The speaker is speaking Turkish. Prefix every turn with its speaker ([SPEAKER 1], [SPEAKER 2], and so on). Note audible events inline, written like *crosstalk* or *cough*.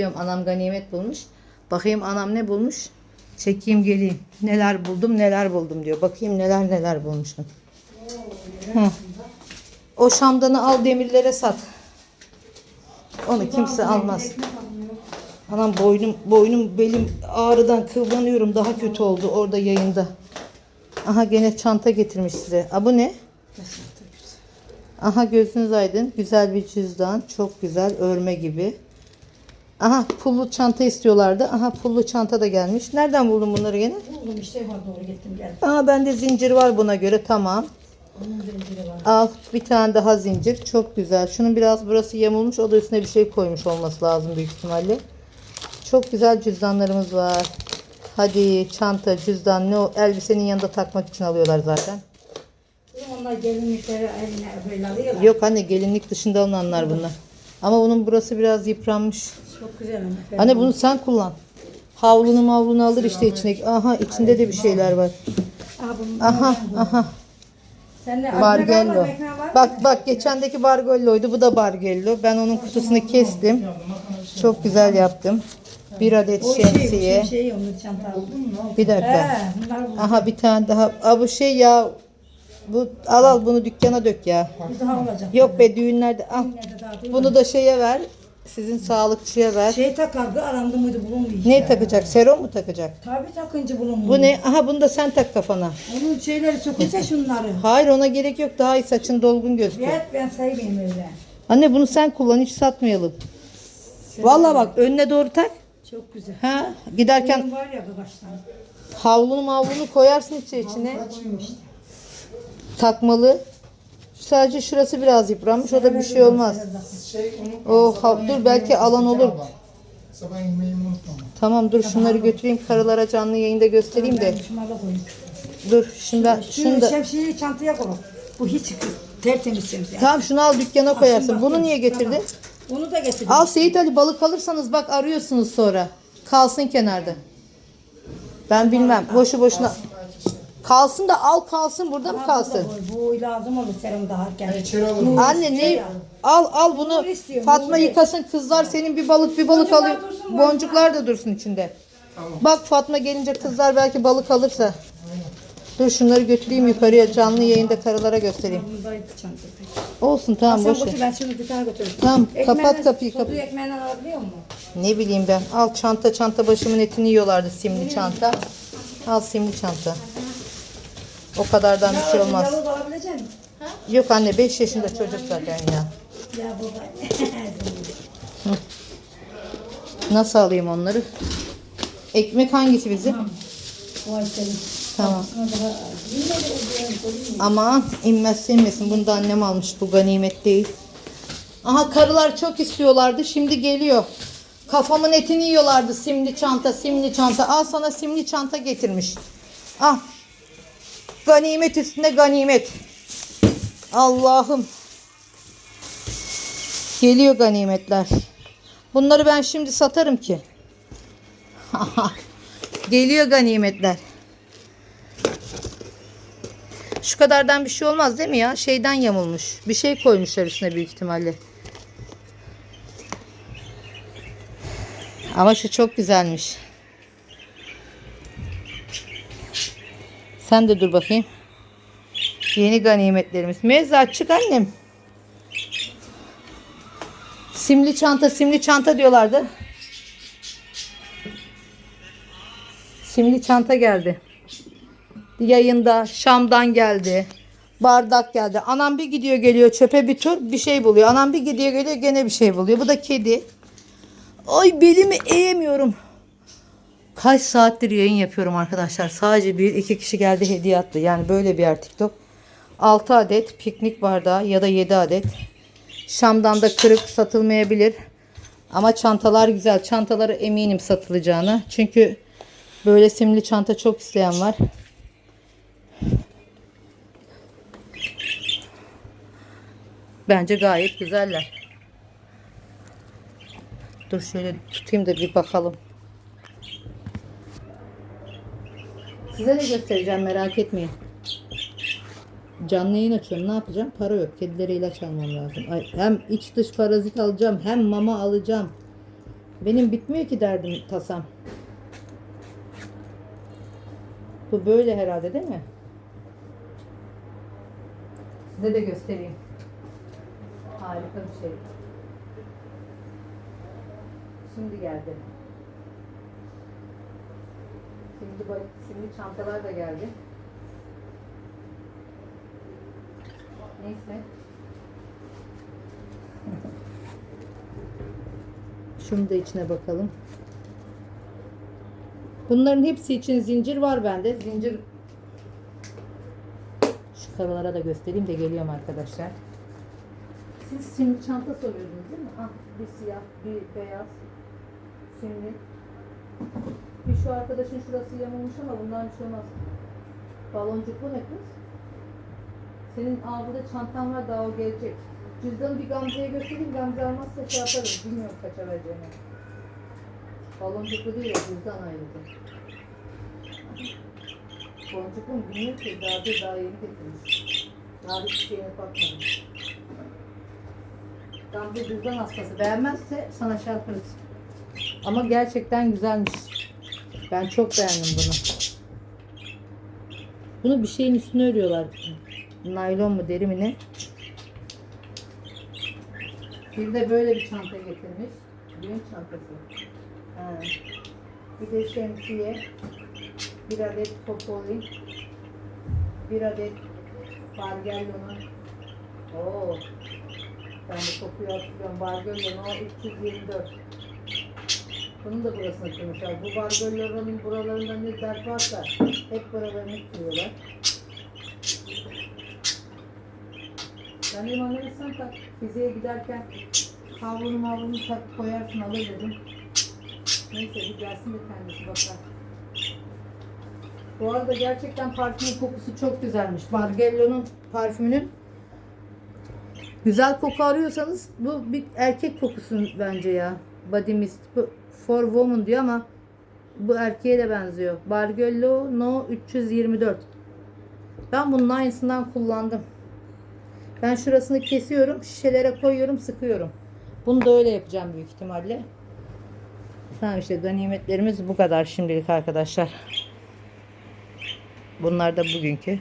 [SPEAKER 1] Diyorum anam ganimet bulmuş. Bakayım anam ne bulmuş. Çekeyim geleyim. Neler buldum neler buldum diyor. Bakayım neler neler bulmuşum. Heh. O şamdanı al demirlere sat. Onu kimse almaz. Anam boynum boynum belim ağrıdan kıvranıyorum. Daha kötü oldu orada yayında. Aha gene çanta getirmiş size. A bu ne? Aha gözünüz aydın. Güzel bir cüzdan. Çok güzel örme gibi. Aha pullu çanta istiyorlardı. Aha pullu çanta da gelmiş. Nereden buldun bunları gene?
[SPEAKER 2] Buldum işte var doğru gittim geldim.
[SPEAKER 1] Aha bende zincir var buna göre tamam.
[SPEAKER 2] Onun zinciri var.
[SPEAKER 1] Al bir tane daha zincir. Çok güzel. Şunun biraz burası yamulmuş. O da üstüne bir şey koymuş olması lazım büyük ihtimalle. Çok güzel cüzdanlarımız var. Hadi çanta, cüzdan ne o elbisenin yanında takmak için alıyorlar zaten.
[SPEAKER 2] Onlar gelinlikleri eline böyle alıyorlar.
[SPEAKER 1] Yok anne gelinlik dışında alınanlar bunlar. Ama bunun burası biraz yıpranmış.
[SPEAKER 2] Çok güzel ama.
[SPEAKER 1] Anne bunu sen kullan. Havlunu mavlunu alır işte içine. Aha içinde de bir şeyler var.
[SPEAKER 2] Aha, bunun,
[SPEAKER 1] Aha aha.
[SPEAKER 2] Sen de
[SPEAKER 1] Bargello. Bak bak geçendeki Bargello'ydu. Bu da Bargello. Ben onun kutusunu kestim. Çok güzel yaptım. Bir adet
[SPEAKER 2] şey,
[SPEAKER 1] şemsiye.
[SPEAKER 2] şey, onun çanta aldın mı?
[SPEAKER 1] Bir dakika.
[SPEAKER 2] He, bunlar bu.
[SPEAKER 1] Aha bir tane daha. Aa, bu şey ya. Bu al al bunu dükkana dök ya.
[SPEAKER 2] Bir daha olacak.
[SPEAKER 1] Yok be düğünlerde al.
[SPEAKER 2] Nerede daha değil
[SPEAKER 1] Bunu da şeye ver. Sizin sağlıkçıya ver.
[SPEAKER 2] Şey takardı arandı mıydı bulunmuyor.
[SPEAKER 1] Ne takacak? Serum mu takacak?
[SPEAKER 2] Tabii takınca bulunmuyor.
[SPEAKER 1] Bu ne? Aha bunu da sen tak kafana.
[SPEAKER 2] Onun şeyleri sökülse *laughs* şunları.
[SPEAKER 1] Hayır ona gerek yok. Daha iyi saçın dolgun gözüküyor.
[SPEAKER 2] Evet ben saymayayım öyle.
[SPEAKER 1] Anne bunu sen kullan hiç satmayalım. Vallahi bak önüne doğru tak.
[SPEAKER 2] Çok güzel.
[SPEAKER 1] Ha giderken
[SPEAKER 2] Benim var ya baştan.
[SPEAKER 1] havlunu mavlunu koyarsın içi içine. Takmalı. Sadece şurası biraz yıpranmış. O da bir şey olmaz.
[SPEAKER 3] Şey unutma.
[SPEAKER 1] O
[SPEAKER 3] sabah
[SPEAKER 1] ha- dur belki alan olur.
[SPEAKER 3] Sabah unutma.
[SPEAKER 1] Tamam dur şunları götüreyim karılara canlı yayında göstereyim de. Dur şimdi şunu
[SPEAKER 2] Şu
[SPEAKER 1] da.
[SPEAKER 2] şemsiyeyi çantaya koy. Bu hiç tertemiz şemsiye.
[SPEAKER 1] Tamam şunu al dükkana koyarsın. Bunu niye getirdin?
[SPEAKER 2] Onu da getirdim.
[SPEAKER 1] Al Seyit Ali balık alırsanız bak arıyorsunuz sonra. Kalsın kenarda. Ben bilmem. Boşu boşuna. Kalsın da al kalsın burada mı kalsın?
[SPEAKER 2] Bu, bu lazım olur serum dağarken.
[SPEAKER 3] İçeri alırım.
[SPEAKER 1] Anne ne? Al al bunu.
[SPEAKER 2] Nur istiyor,
[SPEAKER 1] Fatma
[SPEAKER 2] nur.
[SPEAKER 1] yıkasın kızlar senin bir balık bir balık
[SPEAKER 2] Boncuklar
[SPEAKER 1] alıyor.
[SPEAKER 2] dursun,
[SPEAKER 1] Boncuklar da dursun içinde. Bak Fatma gelince kızlar belki balık alırsa. Dur şunları götüreyim yukarıya canlı yayında karılara göstereyim. Olsun tamam
[SPEAKER 2] Sen
[SPEAKER 1] boş ver.
[SPEAKER 2] götür ben şimdi bir tane götürürüm.
[SPEAKER 1] Tamam, kapat kapıyı,
[SPEAKER 2] soduğu
[SPEAKER 1] kapıyı.
[SPEAKER 2] ekmeğinden alabiliyor musun?
[SPEAKER 1] Ne bileyim ben. Al çanta çanta başımın etini yiyorlardı simli çanta. Al simli çanta. O kadardan bir şey olmaz.
[SPEAKER 2] Yavuz alabilecek misin?
[SPEAKER 1] Yok anne 5 yaşında çocuk zaten ya.
[SPEAKER 2] Ya baba. *laughs*
[SPEAKER 1] Nasıl alayım onları? Ekmek hangisi bizim? Tamam. Aman inmezse inmesin. Bunu da annem almış. Bu ganimet değil. Aha karılar çok istiyorlardı. Şimdi geliyor. Kafamın etini yiyorlardı. Simli çanta, simli çanta. Al sana simli çanta getirmiş. Al. Ganimet üstünde ganimet. Allah'ım. Geliyor ganimetler. Bunları ben şimdi satarım ki. *laughs* Geliyor ganimetler. Şu kadardan bir şey olmaz değil mi ya? Şeyden yamulmuş. Bir şey koymuşlar üstüne büyük ihtimalle. Ama şu çok güzelmiş. Sen de dur bakayım. Yeni ganimetlerimiz. Mevzu çık annem. Simli çanta, simli çanta diyorlardı. Simli çanta geldi yayında Şam'dan geldi. Bardak geldi. Anam bir gidiyor geliyor çöpe bir tur bir şey buluyor. Anam bir gidiyor geliyor gene bir şey buluyor. Bu da kedi. Ay belimi eğemiyorum. Kaç saattir yayın yapıyorum arkadaşlar. Sadece bir iki kişi geldi hediye attı. Yani böyle bir yer TikTok. 6 adet piknik bardağı ya da 7 adet. Şam'dan da kırık satılmayabilir. Ama çantalar güzel. Çantaları eminim satılacağını. Çünkü böyle simli çanta çok isteyen var. Bence gayet güzeller. Dur şöyle tutayım da bir bakalım. Size de göstereceğim merak etmeyin. Canlı yayın açıyorum. Ne yapacağım? Para yok. Kedilere ilaç almam lazım. Ay, hem iç dış parazit alacağım. Hem mama alacağım. Benim bitmiyor ki derdim tasam. Bu böyle herhalde değil mi? Size de göstereyim. Harika bir şey. Şimdi geldi. Bak, şimdi çantalar da geldi. Neyse. *laughs* Şunu da içine bakalım. Bunların hepsi için zincir var bende. Zincir şu karalara da göstereyim de geliyorum arkadaşlar. Siz simli çanta soruyordunuz değil mi? Ah, bir siyah, bir beyaz. Simli. Bir şu arkadaşın şurası yamulmuş ama bundan bir şey olmaz. Baloncuklu ne kız? Senin aa çantan var daha o gelecek. Cüzdanı bir Gamze'ye göstereyim. Gamze almazsa şey yaparız. Bilmiyorum kaça vereceğini. Baloncuklu değil o cüzdan ayrıca. Boncuklu mu bilmiyorum ki. Daha bir daha yeni getirmiş. Daha bir şeyine bakmadım. Gamze cüzdan hastası. Beğenmezse sana şey yaparız. Ama gerçekten güzelmiş. Ben çok beğendim bunu. Bunu bir şeyin üstüne örüyorlar. Naylon mu deri mi ne? Bir de böyle bir çanta getirmiş. Düğün çantası. Ha. Bir de şemsiye. Bir adet popoli. Bir adet Bargello'nun. Oo. Ben de kokuyu hatırlıyorum. Bargello'nun o 324. Bunun da burasını kırmışlar. Bu Bargello'nun buralarında ne dert varsa hep buralarını kırıyorlar. Ben dedim Amerika'dan tak. Fiziğe giderken havlunu mavlunu tak koyarsın alır dedim. Neyse bir gelsin de kendisi bakar. Bu arada gerçekten parfümün kokusu çok güzelmiş. Bargello'nun parfümünün güzel koku arıyorsanız bu bir erkek kokusu bence ya. Body mist. Bu for woman diyor ama bu erkeğe de benziyor. Bargello No 324. Ben bunun aynısından kullandım. Ben şurasını kesiyorum, şişelere koyuyorum, sıkıyorum. Bunu da öyle yapacağım büyük ihtimalle. Tamam işte ganimetlerimiz bu kadar şimdilik arkadaşlar. Bunlar da bugünkü.